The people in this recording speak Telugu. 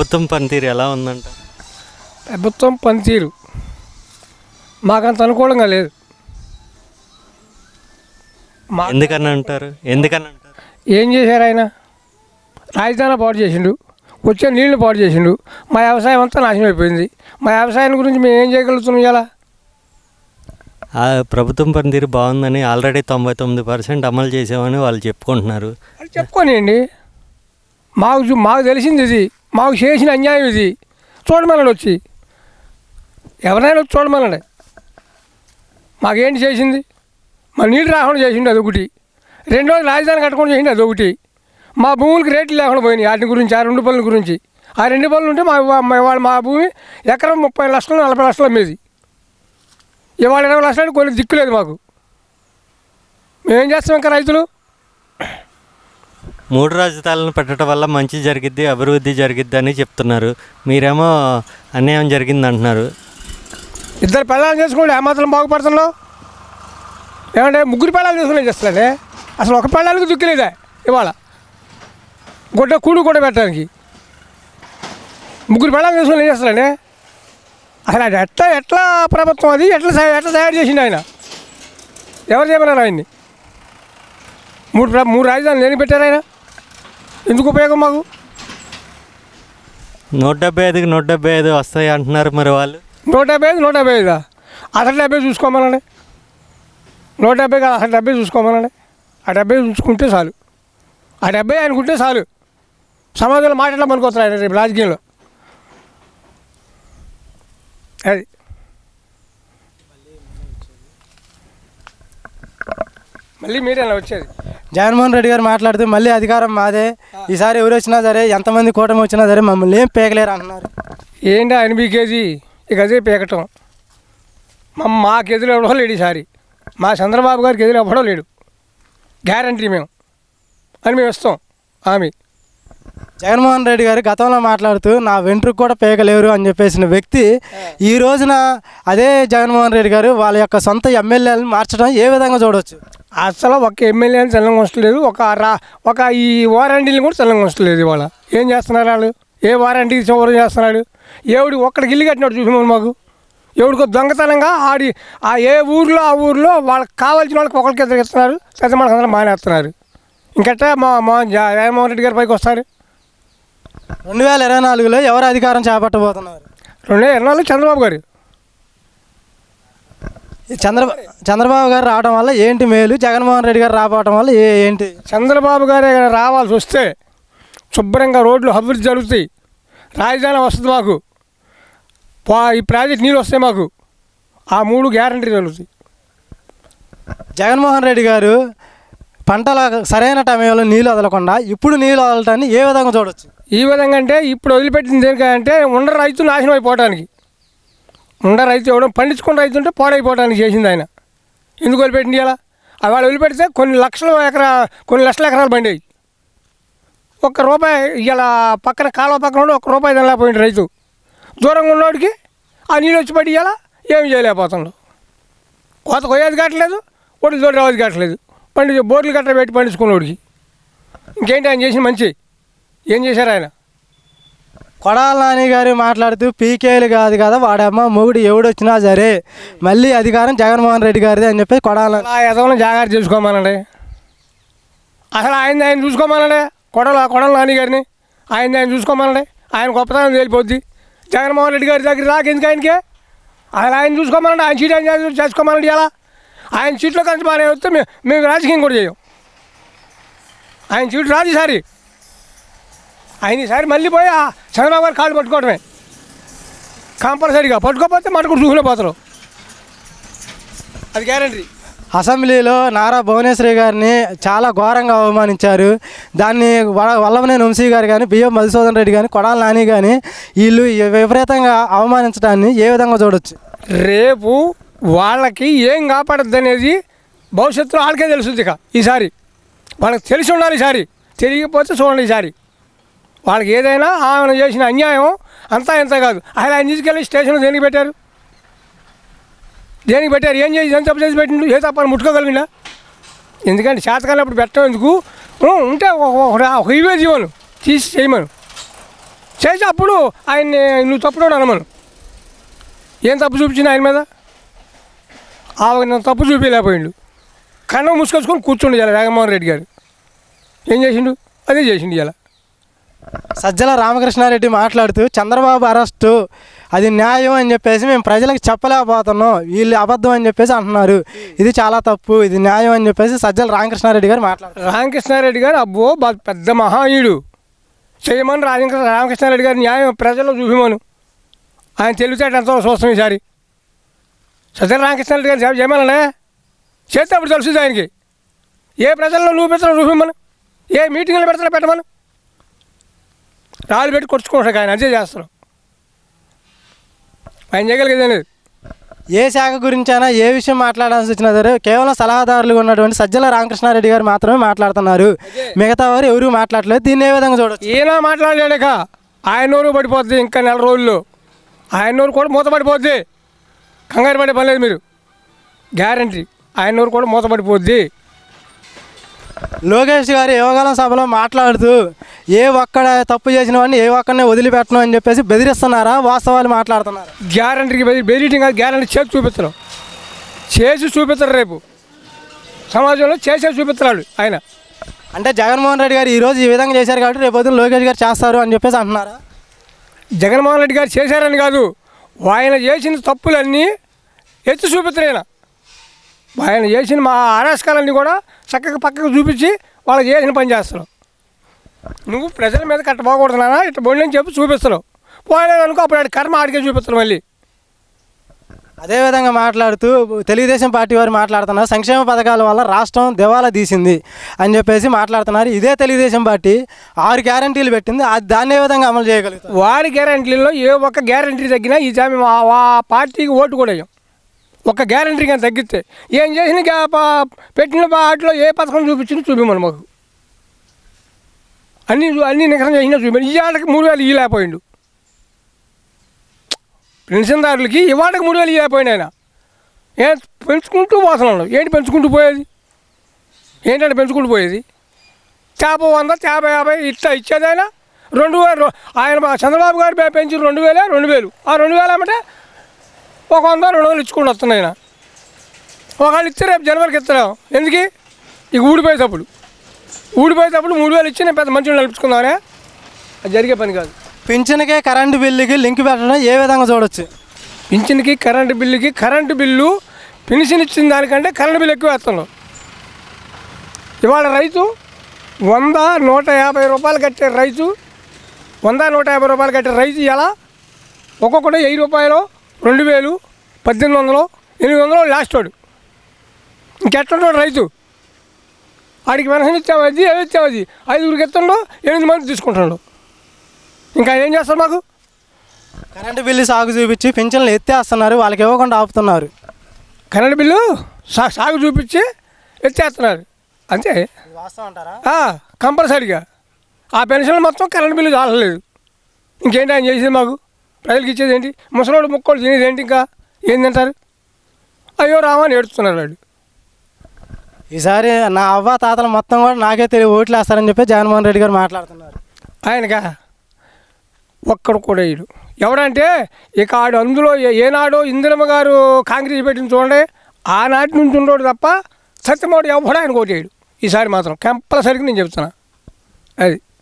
ప్రభుత్వం పనితీరు ఎలా ఉందంట? ప్రభుత్వం పనితీరు. మాకంత అనుకూలంగా లేదు. మా ఎందుకని అంటారు? ఎందుకని అంటారు? ఏం చేశారు ఆయన? రాజధాని పాడు చేసిండు. వచ్చే నీళ్ళు పాడు చేసిండు. మా వ్యవసాయం అంతా నాశనం అయిపోయింది. మా వ్యవసాయం గురించి మేము ఏం చేయగలుగుతున్నాం ఇలా ఆ ప్రభుత్వం పనితీరు బాగుందని ఆల్రెడీ తొంభై తొమ్మిది పర్సెంట్ అమలు చేసామని వాళ్ళు చెప్పుకుంటున్నారు. అది చెప్పుకోనియండి. మాకు మాకు తెలిసింది ఇది. మాకు చేసిన అన్యాయం ఇది. చూడమన్నాడు వచ్చి ఎవరైనా వచ్చి చూడమన్నాడు మాకేంటి చేసింది? మా నీళ్ళు రాకుండా చేసిండు అదొకటి రెండోది రాజధాని కట్టకుండా చేసిండు అదొకటి మా భూములకి రేట్లు లేకుండా పోయినాయి. వాటి గురించి ఆ రెండు పనుల గురించి. ఆ రెండు పనులు ఉంటే మా మా- మా భూమి ఎకరం ముప్పై లక్షలు నలభై లక్షలు అమ్మేది. ఇవాళ ఇరవై లక్షలు కొన్ని దిక్కులేదు మాకు. మేమేం చేస్తాం ఇంకా రైతులు? మూడు రాజధానులను పెట్టడం వల్ల మంచి జరిగిద్ది అభివృద్ధి జరిగిద్ది అని చెప్తున్నారు. మీరేమో అన్యాయం జరిగింది అంటున్నారు ఇద్దరు పిల్లలు చేసుకోండి ఏమాత్రం బాగుపడుతున్నావు? ఏమంటే ముగ్గురు పిల్లలు చేసుకునే చేస్తున్నాడే అసలు ఒక పిల్లలకి దుక్కులేదా ఇవాళ. గుడ్డ కూడు కూడా పెట్టడానికి. ముగ్గురు పిల్లలు చేసుకుని చేస్తున్నాడే అసలు అది ఎట్లా ఎట్లా ప్రభుత్వం అది? ఎట్లా ఎట్లా తయారు చేసింది ఆయన? ఎవరు చేయమన్నారు ఆయన్ని? మూడు మూడు రాజధానులు నేను పెట్టారు ఆయన? ఎందుకు ఉపయోగం మాకు? నూట డెబ్బై ఐదుకి నూట డెబ్బై ఐదు వస్తాయి అంటున్నారు మరి వాళ్ళు. నూట డెబ్బై ఐదు నూట డెబ్బై ఐదా? అసలు డెబ్బై చూసుకోమనండి. నూట డెబ్బై కాదు అసలు డెబ్బై చూసుకోమనండి. ఆ డెబ్బై చూసుకుంటే చాలు. ఆ డెబ్బై అనుకుంటే చాలు. సమాజంలో మాట్లాడడం పనికొస్తారు ఆయన రేపు రాజకీయంలో. అది. మళ్ళీ మీరేనా వచ్చేది. జగన్మోహన్ రెడ్డి గారు మాట్లాడుతూ మళ్ళీ అధికారం మాదే. ఈసారి ఎవరు వచ్చినా సరే ఎంతమంది కూటమి వచ్చినా సరే మమ్మల్ని ఏం పేకలేరు అంటున్నారు. ఏంటి ఆయన మీకేది ఇక అదే పీకటం. మా ఎదురు ఎవడో లేడు ఈసారి. మా చంద్రబాబు గారికి ఎదురు ఎవడో లేడు. గ్యారంటీ మేము. అని మేము ఇస్తాం హామీ. జగన్మోహన్ రెడ్డి గారు గతంలో మాట్లాడుతూ నా వెంట్రుకు కూడా పేకలేరు అని చెప్పేసిన వ్యక్తి ఈ రోజున అదే జగన్మోహన్ రెడ్డి గారు వాళ్ళ యొక్క సొంత ఎమ్మెల్యేలను మార్చడం ఏ విధంగా చూడవచ్చు అసలు ఒక ఎమ్మెల్యేని తెల్లంగా వస్తలేదు ఒక రా ఒక ఈ వారంటీని కూడా తెల్లంగా వస్తలేదు ఇవాళ. ఏం చేస్తున్నారు వాళ్ళు? ఏ వారంటీ చివరి చేస్తున్నాడు? ఎవడు ఒక్కడికి ఇల్లు కట్టినాడు చూసినాం మాకు. ఎవడికో దొంగతనంగా ఆడి ఆ ఏ ఊర్లో ఆ ఊర్లో వాళ్ళకి కావాల్సిన వాళ్ళకి ఒకరికి పెద్ద మనకు అందరూ మానేస్తున్నారు. ఇంకట్ట మా మా జగన్మోహన్ రెడ్డి గారి పైకి వస్తారు? రెండు వేల ఇరవై నాలుగులో ఎవరు అధికారం చేపట్టబోతున్నారు? రెండు వేల ఇరవై నాలుగు చంద్రబాబు గారు. ఈ చంద్రబా చంద్రబాబు గారు రావడం వల్ల ఏంటి మేలు? జగన్మోహన్ రెడ్డి గారు రావడం వల్ల ఏంటి? చంద్రబాబు గారే రావాల్సి వస్తే శుభ్రంగా రోడ్లు అభివృద్ధి జరుగుతాయి. రాజధాని వస్తుంది మాకు. పా- ఈ ప్రాజెక్ట్ నీళ్ళు వస్తాయి మాకు. ఆ మూడు గ్యారంటీ జరుగుతాయి. జగన్మోహన్ రెడ్డి గారు పంటల సరైన టైంలో నీళ్ళు వదలకుండా ఇప్పుడు నీళ్ళు వదలటాన్ని ఏ విధంగా చూడొచ్చు? ఈ విధంగా అంటే ఇప్పుడు వదిలిపెట్టింది దేనికంటే ఉండ రైతు నాశనం అయిపోవటానికి. ఉండ రైతు ఇవ్వడం పండించుకున్న రైతు ఉంటే పాడైపోవడానికి చేసింది ఆయన. ఎందుకు వదిలిపెట్టింది ఇలా? వాళ్ళు వదిలిపెడితే కొన్ని లక్షల ఎకరా కొన్ని లక్షల ఎకరాలు పండేవి ఒక్క రూపాయి ఇలా పక్కన కాలువ పక్కన ఉండి ఒక్క రూపాయి తినలేకపోయింది రైతు. దూరంగా ఉన్నోడికి ఆ నీళ్ళు వచ్చి పడి ఇలా ఏమి చేయలేకపోతుండు కోత కొయ్యేది కట్టలేదు ఒడ్లు తోడు రావది కట్టలేదు పండి బోర్లు కట్ట పెట్టి పండించుకున్నోడికి. ఇంకేంటి ఆయన చేసిన మంచి? ఏం చేశారు ఆయన? కొడాల నాని గారు మాట్లాడుతూ పీకేలు కాదు కదా వాడమ్మ మొగుడు ఎవడొచ్చినా సరే మళ్ళీ అధికారం జగన్మోహన్ రెడ్డి గారిది అని చెప్పి కొడాల ఆ జాగ్రత్త చూసుకోమనండి. అసలు ఆయన ఆయన చూసుకోమనండి కొడల కొడల నాని గారిని. ఆయన ఆయన చూసుకోమనండి ఆయన గొప్పతనం తేలిపోద్ది. జగన్మోహన్ రెడ్డి గారి దగ్గర రాక ఎందుకు ఆయనకి? అసలు ఆయన చూసుకోమనండి ఆయన సీట్ ఆయన చేసుకోమనండి ఎలా ఆయన సీట్లో కలిసి బాగానే వస్తే మేము మేము రాజకీయం కూడా చేయం. ఆయన సీట్లు రాదు ఈసారి ఆయన ఈసారి మళ్ళీ పోయి ఆ చంద్రబాబు గారు కాళ్ళు పట్టుకోవడమే కంపల్సరీగా. పట్టుకోకపోతే మటుకు చూసుకునే పోతారు. అది గ్యారంటీ. అసెంబ్లీలో నారా భువనేశ్వరి గారిని చాలా ఘోరంగా అవమానించారు. దాన్ని వ- వల్లభనేని వంశీ గారు కానీ బియ్యం మధుసూదన్ రెడ్డి కానీ కొడాల నాని కానీ వీళ్ళు విపరీతంగా అవమానించడాన్ని ఏ విధంగా చూడొచ్చు? రేపు వాళ్ళకి ఏం కాపాడద్దు అనేది భవిష్యత్తులో వాళ్ళకే తెలుస్తుంది ఇక ఈసారి. వాళ్ళకి తెలిసి ఉండాలి ఈసారి. తెలియకపోతే చూడండి ఈసారి. వాళ్ళకి ఏదైనా ఆమెను చేసిన అన్యాయం అంతా ఇంత కాదు. ఆయన ఆయన తీసుకెళ్ళి స్టేషన్లో దేనికి పెట్టారు? దేనికి పెట్టారు? ఏం చేసి ఏం తప్పు చేసి పెట్టిండు? ఏ తప్పని ముట్టుకోగలిగిందా ఎందుకంటే చేతకాలప్పుడు పెట్టడం ఎందుకు? ఉంటే ఒక- ఇవే జీవను. తీసి చేయమను. చేసి అప్పుడు ఆయన్ని నువ్వు తప్పుడోడు అనమను. ఏం తప్పు చూపించింది ఆయన మీద? ఆమె తప్పు చూపించలేకపోయిండు. కన్నం ముసుకొచ్చుకొని కూర్చుండు ఇలా జగన్మోహన్ రెడ్డి గారు. ఏం చేసిండు? అదే చేసిండు ఇలా సజ్జల రామకృష్ణారెడ్డి మాట్లాడుతూ చంద్రబాబు అరెస్టు అది న్యాయం అని చెప్పేసి మేము ప్రజలకు చెప్పలేకపోతున్నాం వీళ్ళు అబద్ధం అని చెప్పేసి అంటున్నారు. ఇది చాలా తప్పు ఇది న్యాయం అని చెప్పేసి సజ్జల రామకృష్ణారెడ్డి గారు మాట్లాడు రామకృష్ణారెడ్డి గారు అబ్బో పెద్ద మహాయుడు చేయమని రాజకృష్ణ రామకృష్ణారెడ్డి గారి న్యాయం ప్రజల్లో చూపిమను. ఆయన తెలివితేట ఎంతో చూస్తాం ఈసారి. సజ్జల రామకృష్ణారెడ్డి గారు చేయమనలే చేస్తే అప్పుడు తెలుసు ఆయనకి. ఏ ప్రజల్లో చూపించడం పెడతావు చూపిమను. ఏ మీటింగ్లు పెడతారో పెట్టమను. రాళ్ళు పెట్టి కొట్టుకుంటాడు ఆయన అదే చేస్తారు. ఆయన చేయగలిగేది ఏ శాఖ గురించైనా ఏ విషయం మాట్లాడాల్సి వచ్చినా సరే కేవలం సలహాదారులుగా ఉన్నటువంటి సజ్జల రామకృష్ణారెడ్డి గారు మాత్రమే మాట్లాడుతున్నారు. మిగతా వారు ఎవరు మాట్లాడలేదు. దీన్ని ఏ విధంగా చూడొచ్చు? ఈయన మాట్లాడలేక ఆయన నోరు పడిపోద్ది ఇంకా నెల రోజుల్లో. ఆయన నోరు కూడా మూతపడిపోద్ది. కంగారు పడే పని లేదు మీరు. గ్యారంటీ. ఆయన నోరు కూడా మూతపడిపోద్ది. లోకేష్ గారు యోగాలం సభలో మాట్లాడుతూ ఏ ఒక్కడ తప్పు చేసిన వాడిని ఏ ఒక్కడిని వదిలిపెట్టను అని చెప్పేసి బెదిరిస్తున్నారా? వాస్తవాలు మాట్లాడుతున్నారా? గ్యారంటీకి బెదిరింగ్ కాదు గ్యారంటీ చేసి చూపిస్తారు చేసి చూపిస్తారు రేపు. సమాజంలో చేసే చూపిస్తున్నాడు ఆయన. అంటే జగన్మోహన్ రెడ్డి గారు ఈ రోజు ఈ విధంగా చేశారు కాబట్టి రేపు పొద్దున్న లోకేష్ గారు చేస్తారు అని చెప్పేసి అంటున్నారా? జగన్మోహన్ రెడ్డి గారు చేశారని కాదు ఆయన చేసిన తప్పులన్నీ ఎత్తి చూపిస్తారు ఆయన చేసిన మా అరాచకాలన్నీ కూడా చక్కగా పక్కకు చూపించి వాళ్ళకి చేసిన పని చేస్తారు నువ్వు ప్రజల మీద కట్ట పోకూడదునా ఇట్లా బొండి చెప్పి చూపిస్తారు పోలేదనుకో అప్పుడు ఆడి కర్మ ఆడికే చూపిస్తారు మళ్ళీ. అదేవిధంగా మాట్లాడుతూ తెలుగుదేశం పార్టీ వారు మాట్లాడుతున్నారు. సంక్షేమ పథకాల వల్ల రాష్ట్రం దివాలా తీసింది అని చెప్పేసి మాట్లాడుతున్నారు. ఇదే తెలుగుదేశం పార్టీ ఆరు గ్యారంటీలు పెట్టింది. అది దాన్ని ఏ విధంగా అమలు చేయగలుగుతారు? వారి గ్యారంటీలలో ఏ ఒక్క గ్యారంటీ తగ్గినా ఈ జామి ఆ పార్టీకి ఓటు కూడా వేయం ఒక్క గ్యారంటీ కానీ తగ్గితే ఏం చేసిన పెట్టిన వాటిలో ఏ పథకం చూపించింది చూపిమను మాకు. అన్ని చూ- అన్ని నిఖరం చేసినా చూపాడు ఇవాళకి మూడు వేలు ఇవ్వలేకపోయిండు పెన్షన్దారులకి ఇవాళకి మూడు వేలు ఇవ్వలేకపోయిండు ఆయన. ఏ పెంచుకుంటూ పోతున్నాడు ఏంటి పెంచుకుంటూ పోయేది? ఏంటంటే పెంచుకుంటూ పోయేది? చేప వంద చేప యాభై ఇట్లా ఇచ్చేది ఆయన. రెండు వేలు ఆయన మా చంద్రబాబు గారు పెంచి రెండు వేలే రెండు వేలు. ఆ రెండు వేలు ఏమంటే ఒక వంద రెండు వందలు ఇచ్చుకుంటూ వస్తున్నాయి ఆయన. ఒకళ్ళు ఇస్తే రేపు జనవరికి ఇస్తాం ఎందుకు? ఇక ఊడిపోయేటప్పుడు. ఊడిపోయేటప్పుడు మూడు వేలు ఇచ్చి నేను పెద్ద మంచిగా నడుపుకుందామనే అది జరిగే పని కాదు. పింఛన్కే కరెంటు బిల్లుకి లింక్ పెట్టడం ఏ విధంగా చూడొచ్చు? పింఛన్కి కరెంటు బిల్లుకి కరెంటు బిల్లు పెన్షన్ ఇచ్చిన దానికంటే కరెంటు బిల్లు ఎక్కువ వేస్తున్నాం. ఇవాళ రైతు వంద నూట యాభై రూపాయలు కట్టే రైతు వంద నూట యాభై రూపాయలు కట్టే రైతు ఎలా? ఒక్కొక్కటి వెయ్యి రూపాయలు రెండు వేలు పద్దెనిమిది వందలు ఎనిమిది వందలు లాస్ట్ వాడు. ఇంకెట్లుంటాడు రైతు? వాడికి పెన్షన్ ఇచ్చామది ఏమి ఇచ్చామది ఐదుగురికి ఇస్తుండో ఎనిమిది మంది తీసుకుంటాడు. ఇంకా ఏం చేస్తారు మాకు? కరెంటు బిల్లు సాగు చూపించి పింఛన్లు ఎత్తేస్తున్నారు వాళ్ళకి ఇవ్వకుండా ఆపుతున్నారు. కరెంట్ బిల్లు సా సాగు చూపించి ఎత్తేస్తున్నారు. అంతే. కంపల్సరీగా. ఆ పెన్షన్ మొత్తం కరెంట్ బిల్లు చాలలేదు ఇంకేంటి ఆయన చేసేది మాకు? ప్రజలకు ఇచ్చేది ఏంటి? ముసలోడు ముక్కోడు తినేది ఏంటి ఇంకా? ఏం తింటారు అయ్యో రామా అని ఏడుస్తున్నారు వాళ్ళు. ఈసారి నా అవ్వ తాతలు మొత్తం కూడా నాకే తెలియ ఓట్లు వేస్తారని చెప్పి జగన్మోహన్ రెడ్డి గారు మాట్లాడుతున్నారు. ఆయనగా ఒక్కడు కూడా వేయడు. ఎవడంటే ఇక ఆడు అందులో ఏ- ఏనాడో ఇందిరమ్మ గారు కాంగ్రెస్ పెట్టిన చూడండి ఆనాటి నుంచి ఉండోడు తప్ప సత్యమోడు ఎవడు ఆయన కోటేయడు ఈసారి మాత్రం కంపల్సరిగా నేను చెప్తున్నా. అది.